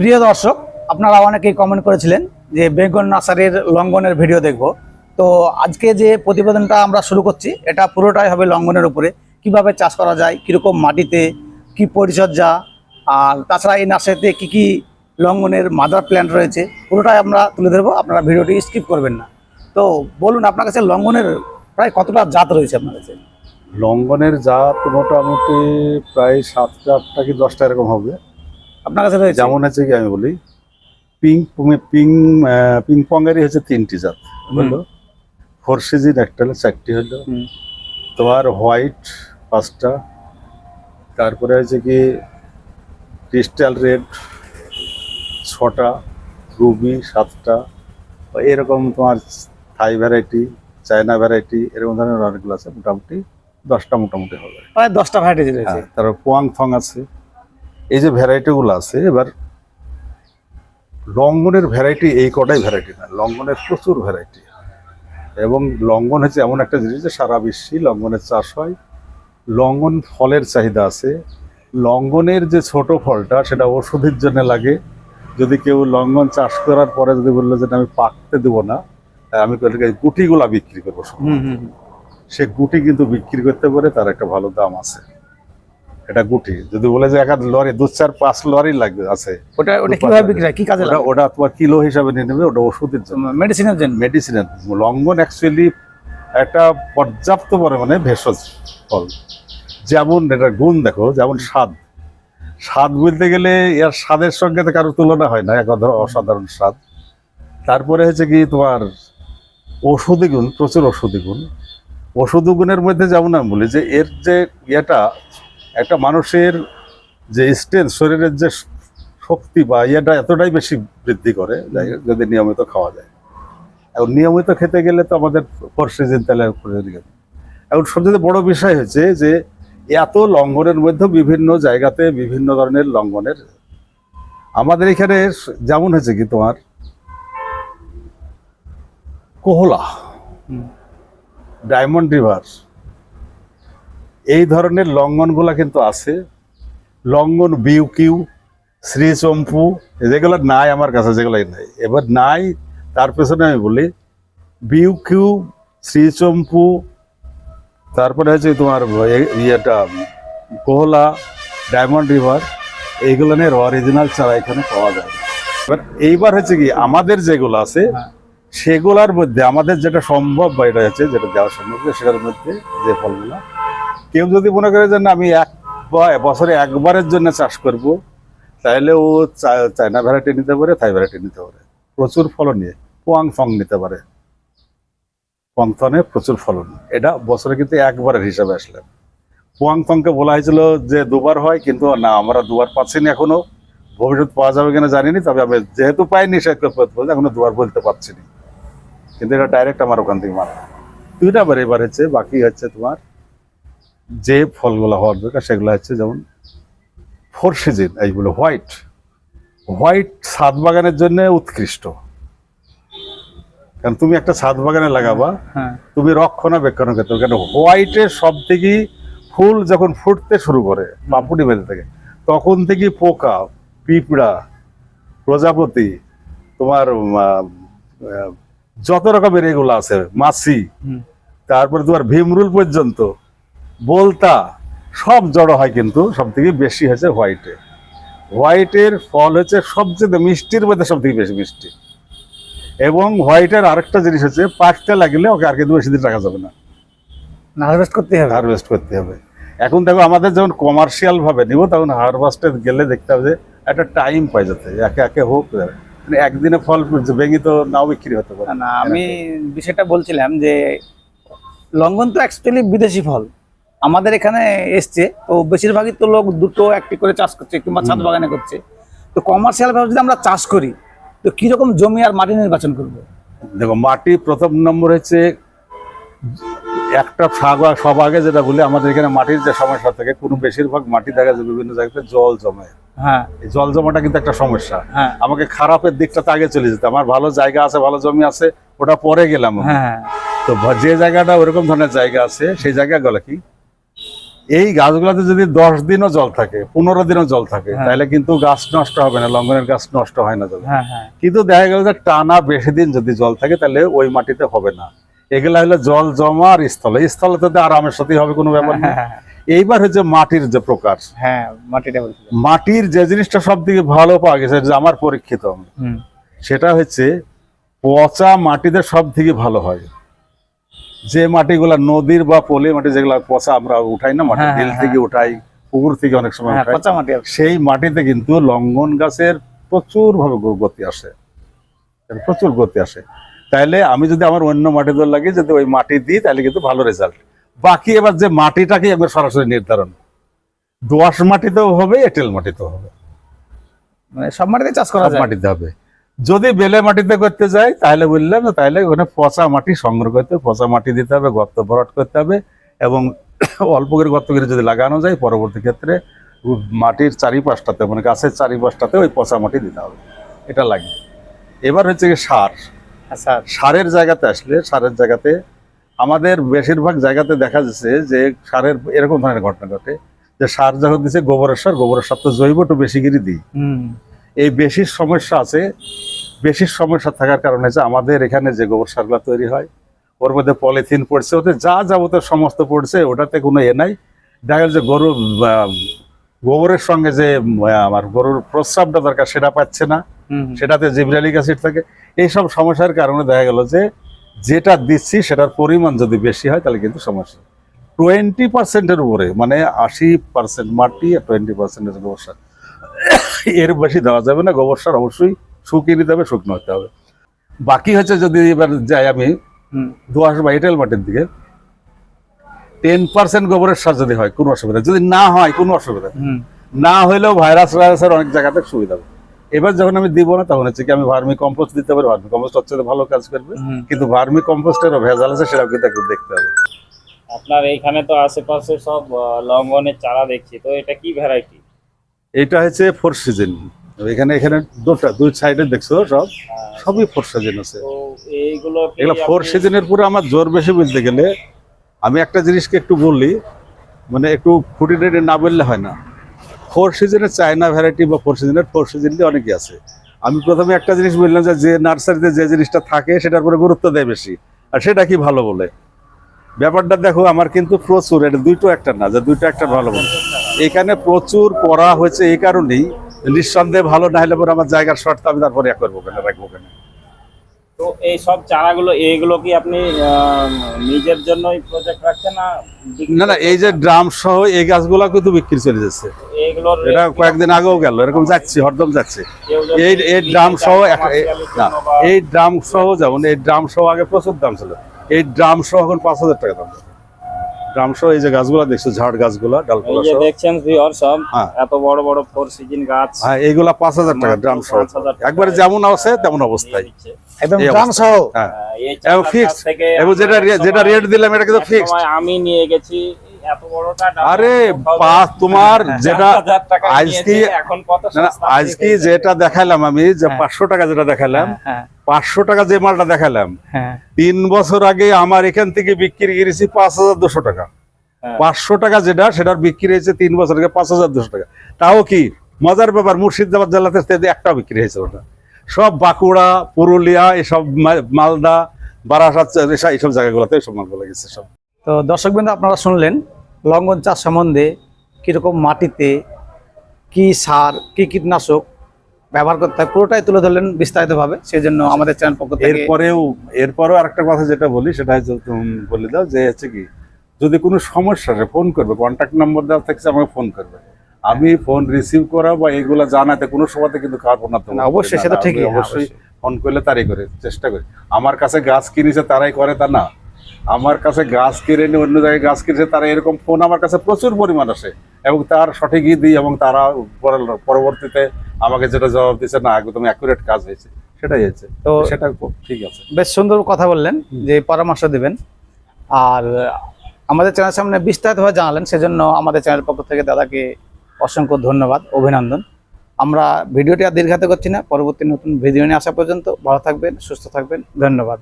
প্রিয় দর্শক, আপনারা অনেকেই কমেন্ট করেছিলেন যে বেগুন নার্সারির লঙ্ঘনের ভিডিও দেখব। তো আজকে যে প্রতিবেদনটা আমরা শুরু করছি, এটা পুরোটাই হবে লঙ্ঘনের উপরে। কীভাবে চাষ করা যায়, কীরকম মাটিতে কি পরিচর্যা, আর তাছাড়া এই নার্সারিতে কী কী লঙ্ঘনের মাদার প্ল্যান্ট রয়েছে, পুরোটাই আমরা তুলে ধরবো। আপনারা ভিডিওটি স্কিপ করবেন না। তো বলুন, আপনার কাছে লঙ্ঘনের প্রায় কতটা জাত রয়েছে আপনার কাছে? লঙ্ঘনের জাত মোটামুটি প্রায় সাতটা আটটা কি দশটা এরকম হবে। আপনার কাছে রয়েছে? যেমন আছে কি আমি বলি পিং পিং পিং পঙ্গেরই হচ্ছে তিনটি জাত। বুঝলো ফোর সিজিন একটা হলো চারটি হলো। তোমার হোয়াইট পাঁচটা। তারপরে হচ্ছে কি ক্রিস্টাল রেড ছটা রুবি সাতটা। এরকম তোমার থাই ভ্যারাইটি চায়না ভ্যারাইটি এরকম ধরনের অনেকগুলো আছে মোটামুটি দশটা মোটামুটি হবে। প্রায় দশটা ভ্যারাইটি রয়েছে। হ্যাঁ তারপর পোয়াং থং আছে। এই যে ভ্যারাইটিগুলো আছে এবার লঙ্ঘনের ভ্যারাইটি এই কটাই ভ্যারাইটি না লঙ্ঘনের প্রচুর ভ্যারাইটি এবং লঙ্ঘন হচ্ছে এমন একটা জিনিস যে সারা বিশ্বে লঙ্ঘনের চাষ হয়। লঙ্ঘন ফলের চাহিদা আছে। লঙ্ঘনের যে ছোট ফলটা সেটা ওষুধের জন্য লাগে। যদি কেউ লঙ্ঘন চাষ করার পরে যদি বলল যে আমি পাকতে দেবো না আমি গুটিগুলা বিক্রি করব। সে গুটি কিন্তু বিক্রি করতে পারে তার একটা ভালো দাম আছে। এটা গুটি। যদি বলে যে এক লরি দু চার পাঁচ লরি লাগবে আছে। ওটা ওটা কীভাবে বিক্রি হয় কি কাজে লাগে? ওটা তোমার কিলো হিসাবে নিয়ে নেবে ওটা ওষুধের জন্য। মেডিসিনের জন্য? মেডিসিনের লঙ্ঘন অ্যাকচুয়ালি একটা পর্যাপ্ত পরিমাণে ভেষজ ফল। যেমন এটা গুণ দেখো যেমন স্বাদ। স্বাদ বলতে গেলে এর স্বাদের সঙ্গে তো কারোর তুলনা হয় না এক অসাধারণ স্বাদ। তারপরে হচ্ছে কি তোমার ওষুধি গুণ প্রচুর ওষুধি গুণ। ওষুধি গুণের মধ্যে যেমন আমি বলি যে এর যে ইয়েটা একটা মানুষের যে স্ট্রেংথ শরীরের যে শক্তি বা ইয়েটা এতটাই বেশি বৃদ্ধি করে যদি নিয়মিত খাওয়া যায়। এখন নিয়মিত খেতে গেলে তো আমাদের ফোর সিজন তেলে এখন সবচেয়ে বড় বিষয় হচ্ছে যে এত লঙ্ঘনের মধ্যে বিভিন্ন জায়গাতে বিভিন্ন ধরনের লঙ্ঘনের। আমাদের এখানে যেমন হয়েছে কি তোমার? কোহলা। Diamond river. এই ধরনের লঙ্ঘনগুলা কিন্তু আছে। লঙ্ঘন বিউকিউ শ্রীচম্পু যেগুলো নাই আমার কাছে যেগুলোই নাই। এবার নাই তার পেছনে আমি বলি বিউকিউ শ্রীচম্পু তারপরে হচ্ছে তোমার ইয়েটা কোহলা ডায়মন্ড রিভার এইগুলো নিয়ে অরিজিনাল চারা এখানে পাওয়া যায় এবার এইবার হচ্ছে কি আমাদের যেগুলো আছে হ্যাঁ। সেগুলোর মধ্যে আমাদের যেটা সম্ভব বা এটা হচ্ছে যেটা দেওয়া সম্ভব সেটার মধ্যে যে ফলগুলো কেউ যদি মনে করে যে না, আমি এক বছরে একবারের জন্য চাষ করব, তাহলে ও চায়না ভ্যারাইটি নিতে পারে, থাই ভ্যারাইটি নিতে পারে। প্রচুর ফলন নিয়ে, পোয়াং ফং নিতে পারে। পোয়াংথনে প্রচুর ফলন। এটা বছরে কিন্তু একবারের হিসাবে আসলেন পোয়াংথংকে বলা হয়েছিল যে দুবার হয়, কিন্তু না, আমরা দুবার পাচ্ছি না এখনও। ভবিষ্যৎ পাওয়া যাবে কিনা জানিনি, তবে আমি যেহেতু পাইনি সে বলতে, এখনও দুবার বলতে পারছি না। কিন্তু এটা ডাইরেক্ট আমার ওখান থেকে মারা দুইটা বার এবার হচ্ছে বাকি হচ্ছে তোমার যে ফলগুলো হওয়ার দরকার সেগুলো হচ্ছে যেমন ফোর সিজন এইগুলো হোয়াইট। হোয়াইট ছাদ বাগানের জন্য উৎকৃষ্ট। কারণ তুমি একটা ছাদ বাগানে লাগাবা হ্যাঁ। তুমি রক্ষণাবেক্ষণ করতে হবে কারণ হোয়াইটের সব থেকে ফুল যখন ফুটতে শুরু করে পাপুড়ি বেঁধে থাকে তখন থেকে পোকা পিঁপড়া প্রজাপতি তোমার যত রকমের এগুলো আছে মাছি। তারপরে তোমার ভীমরুল পর্যন্ত বলতা সব জড়ো হয় কিন্তু সব থেকে বেশি হয়েছে হোয়াইটে। হোয়াইটের ফল হচ্ছে সবচেয়ে মিষ্টির মধ্যে সব থেকে বেশি মিষ্টি। এবং হোয়াইটের আরেকটা জিনিস হচ্ছে পাকতে লাগলে ওকে আর কিন্তু বেশি দিন রাখা যাবে না। হারভেস্ট করতে হবে। হারভেস্ট করতে হবে। এখন দেখো আমাদের যখন কমার্শিয়ালভাবে নিব তখন হারভেস্টে গেলে দেখতে হবে যে একটা টাইম পাই যাতে একে একে হোক। মানে একদিনে ফল ভেঙে তো নাও বিক্রি হতে পারে। না আমি বিষয়টা বলছিলাম যে লঙ্ঘন তো অ্যাকচুয়ালি বিদেশি ফল। আমাদের এখানে এসছে তো বেশিরভাগই তো লোক দুটো একটি করে চাষ করছে কিংবা ছাদ বাগানে করছে। তো কমার্শিয়াল ভাবে যদি আমরা চাষ করি তো কীরকম জমি আর মাটি নির্বাচন করব? দেখো মাটি প্রথম নম্বর হচ্ছে একটা শাক সব আগে যেটা বলি আমাদের এখানে মাটির যে সমস্যা থাকে কোনো বেশিরভাগ মাটি দেখা যায় বিভিন্ন জায়গাতে জল জমে। হ্যাঁ। এই জল জমাটা কিন্তু একটা সমস্যা। হ্যাঁ। আমাকে খারাপের দিকটাতে আগে চলে যেতে। আমার ভালো জায়গা আছে ভালো জমি আছে ওটা পরে গেলাম হ্যাঁ তো যে জায়গাটা ওরকম ধরনের জায়গা আছে সেই জায়গাগুলো কি? এই গাছগুলোতে যদি দশ দিনও জল থাকে পনেরো দিনও জল থাকে হ্যাঁ। তাহলে কিন্তু গাছ নষ্ট হবে না লঙ্ঘনের গাছ নষ্ট হয় না জল। হ্যাঁ হ্যাঁ। কিন্তু দেখা গেল যে টানা বেশি দিন যদি জল থাকে তাহলে ওই মাটিতে হবে না। এগুলা হলো জল জমা আর স্থলে স্থলে তো আরামের সাথে হবে কোনো ব্যাপার না এইবার হচ্ছে মাটির যে প্রকার। হ্যাঁ মাটিটা মাটির যে জিনিসটা সব থেকে ভালো পাওয়া গেছে যে আমার পরীক্ষিত। সেটা হচ্ছে পচা মাটিতে সব থেকে ভালো হয়। যে মাটিগুলা নদীর বা পলি মাটি যেগুলা পচা আমরা উঠাই না মাটি হ্যাঁ, বিল হ্যাঁ, থেকে উঠাই পুকুর থেকে অনেক সময় হ্যাঁ পচা মাটি সেই মাটিতে কিন্তু লঙ্ঘন গাছের প্রচুর ভাবে গতি আসে। প্রচুর গতি আসে। তাইলে আমি যদি আমার অন্য মাটি দল লাগি যদি ওই মাটি দিই তাহলে কিন্তু ভালো রেজাল্ট বাকি এবার যে মাটিটাকে একবার সরাসরি নির্ধারণ। দোয়াশ মাটিতেও হবে এঁটেল মাটিতেও হবে। মানে সব মাটিতে চাষ করা মাটিতে হবে। যদি বেলে মাটিতে করতে যাই তাহলে বললাম যে তাহলে ওখানে পচা মাটি সংগ্রহ করতে পচা মাটি দিতে হবে গর্ত ভরাট করতে হবে এবং অল্প করে গর্ত করে যদি লাগানো যায় পরবর্তী ক্ষেত্রে মাটির চারিপাশটাতে মানে গাছের চারিপাশটাতে ওই পচা মাটি দিতে হবে। এটা লাগে। এবার হচ্ছে কি সার। সার সারের জায়গাতে আসলে সারের জায়গাতে আমাদের বেশিরভাগ জায়গাতে দেখা যাচ্ছে যে সারের এরকম ধরনের ঘটনা ঘটে। যে সার যখন দিচ্ছে গোবরের সার গোবরের সার তো জৈব একটু বেশি করে দিই। এই বেশি সমস্যা আছে বেশি সমস্যা থাকার কারণে যে আমাদের এখানে যে গোবর সারগুলো তৈরি হয় ওর মধ্যে পলিথিন পড়ছে ওতে যা যাবতীয় সমস্ত পড়ছে ওটাতে কোনো এ নাই। দেখা গেল যে গরু গোবরের সঙ্গে যে আমার গরুর প্রস্রাবটা দরকার সেটা পাচ্ছে না। সেটাতে জিবরালিক অ্যাসিড থাকে। এইসব সমস্যার কারণে দেখা গেল যে যেটা দিচ্ছি সেটার পরিমাণ যদি বেশি হয় তাহলে কিন্তু সমস্যা। টোয়েন্টি পার্সেন্টের উপরে মানে আশি পার্সেন্ট মাটি আর টোয়েন্টি পার্সেন্টের গোবর সার। এর বেশি দেওয়া যাবে না গোবর সার অবশ্যই শুকিয়ে নিতে হবে শুকনো হতে হবে। বাকি হচ্ছে যদি এবার যাই আমি দোয়াশ বা এঁটেল মাটির দিকে টেন পার্সেন্ট গোবরের সার যদি হয় কোনো অসুবিধা যদি না হয় কোনো অসুবিধা না হলেও ভাইরাস ভাইরাসের অনেক জায়গাতে সুবিধা হবে। এবার যখন আমি দিব না তখন হচ্ছে কি আমি ভার্মি কম্পোস্ট দিতে পারি। ভার্মি কম্পোস্ট হচ্ছে ভালো কাজ করবে। কিন্তু ভার্মি কম্পোস্টেরও ভেজাল আছে সেটাও কিন্তু একটু দেখতে হবে। আপনার এইখানে তো আশেপাশে সব আহ, লঙ্ঘনের চারা দেখছি। তো এটা কি ভ্যারাইটি এটা হচ্ছে ফোর সিজন এখানে এখানে দুটা দুই সাইডে দেখছ সব? সবই ফোর সিজন আছে। এগুলো ফোর সিজনের পুরো আমার জোর বেশি বলতে গেলে আমি একটা জিনিসকে একটু বললি মানে একটু খুঁটি টেটে না বললে হয় না। ফোর সিজনের চায়না ভ্যারাইটি বা ফোর সিজনের ফোর সিজন দিয়ে অনেকই আছে। আমি প্রথমে একটা জিনিস বললাম যে যে নার্সারিতে যে জিনিসটা থাকে সেটার উপরে গুরুত্ব দেয় বেশি। আর সেটা কি ভালো বলে? ব্যাপারটা দেখো আমার কিন্তু প্রচুর এটা দুইটো একটা না যে দুইটো একটা ভালো বলে। এখানে প্রচুর করা হয়েছে এই কারণেই। নিঃসন্দেহে ভালো না হলে পরে আমার জায়গার শর্ত আমি তারপরে এক করব কেন রাখব কেন? তো এই সব চারাগুলো এইগুলো কি আপনি নিজের জন্যই প্রজেক্ট রাখছেন না না না এই যে করতে? ড্রাম সহ এই গাছগুলো কিন্তু বিক্রি চলে যাচ্ছে। এটা কয়েকদিন আগেও গেল এরকম যাচ্ছে হরদম যাচ্ছে। এই এই নিতে ড্রাম সহ এই- না এই ড্রাম সহ যেমন এই ড্রাম সহ আগে প্রচুর দাম ছিল। এই ড্রাম সহ এখন পাঁচ হাজার টাকা দাম। ড্রাম সহ এই যে গাছগুলো দেখছ ঝাড় গাছগুলা এই যে দেখছেন ভিউয়ার সব হ্যাঁ। এত বড় বড় ফোর সিজন গাছ। হ্যাঁ এইগুলা পাঁচ হাজার টাকা ড্রামসহ একবারে যেমন আছে তেমন অবস্থায়। একদম এই ড্রাম অবস্থা। সহ হ্যাঁ। এই ফিক্স এবং যেটা যেটা রেট দিলাম এটা কিন্তু ফিক্স আমি নিয়ে গেছি আরে পাঁচ তোমার যেটা হাজার আজকে আজকে যেটা দেখালাম আমি যে হ্যাঁ। পাঁচশো টাকা যেটা দেখালাম হ্যাঁ পাঁচশো টাকা যে মালটা দেখালাম হ্যাঁ। তিন বছর আগে আমার এখান থেকে বিক্রি করেছি পাঁচ হাজার দুশো টাকা। হ্যাঁ। পাঁচশো টাকা যেটা সেটার বিক্রি হয়েছে তিন বছর আগে পাঁচ হাজার দুশো টাকা। তাও কি মজার ব্যাপার মুর্শিদাবাদ জেলাতে একটা বিক্রি হয়েছে ওটা। সব বাঁকুড়া পুরুলিয়া এসব মালদা বারাসাত এসব- এইসব জায়গাগুলোতে এইসব মালগুলো গেছে সব। তো দর্শক দর্শকবৃন্দ আপনারা শুনলেন লঙ্ঘন চাষ সম্বন্ধে কীরকম মাটিতে কি সার কি কীটনাশক ব্যবহার করতে হয় পুরোটাই তুলে ধরলেন বিস্তারিতভাবে। সেই জন্য আমাদের চ্যানেল পক্ষ থেকে এরপরেও এরপরেও আরেকটা কথা যেটা বলি সেটা হচ্ছে তুমি বলে দাও যে হচ্ছে কি যদি কোনো সমস্যা হয় ফোন করবে কন্ট্যাক্ট নাম্বার দেওয়া থাকছে আমাকে ফোন করবে। আমি ফোন রিসিভ করা বা এগুলো জানাতে কোনো সময়তে কিন্তু খারাপ না অবশ্যই, সেটা ঠিকই, অবশ্যই। ফোন করলে তারই করে চেষ্টা করি। আমার কাছে গাছ কিনেছে তারাই করে তা না। আমার কাছে গাছ কিনে নিয়ে অন্য জায়গায় গাছ কিনেছে তারা এরকম ফোন আমার কাছে প্রচুর পরিমাণ আসে এবং তার সঠিকই দিই এবং তারা পরবর্তীতে আমাকে যেটা জবাব দিচ্ছে না একদম অ্যাকুরেট কাজ হয়েছে। সেটাই হয়েছে। তো সেটা ঠিক আছে। বেশ সুন্দর কথা বললেন যে পরামর্শ দিবেন। আর আমাদের চ্যানেল সামনে বিস্তারিতভাবে জানালেন সেজন্য আমাদের চ্যানেল পক্ষ থেকে দাদাকে অসংখ্য ধন্যবাদ অভিনন্দন। আমরা ভিডিওটি আর দীর্ঘাতে করছি না পরবর্তী নতুন ভিডিও নিয়ে আসা পর্যন্ত ভালো থাকবেন সুস্থ থাকবেন ধন্যবাদ।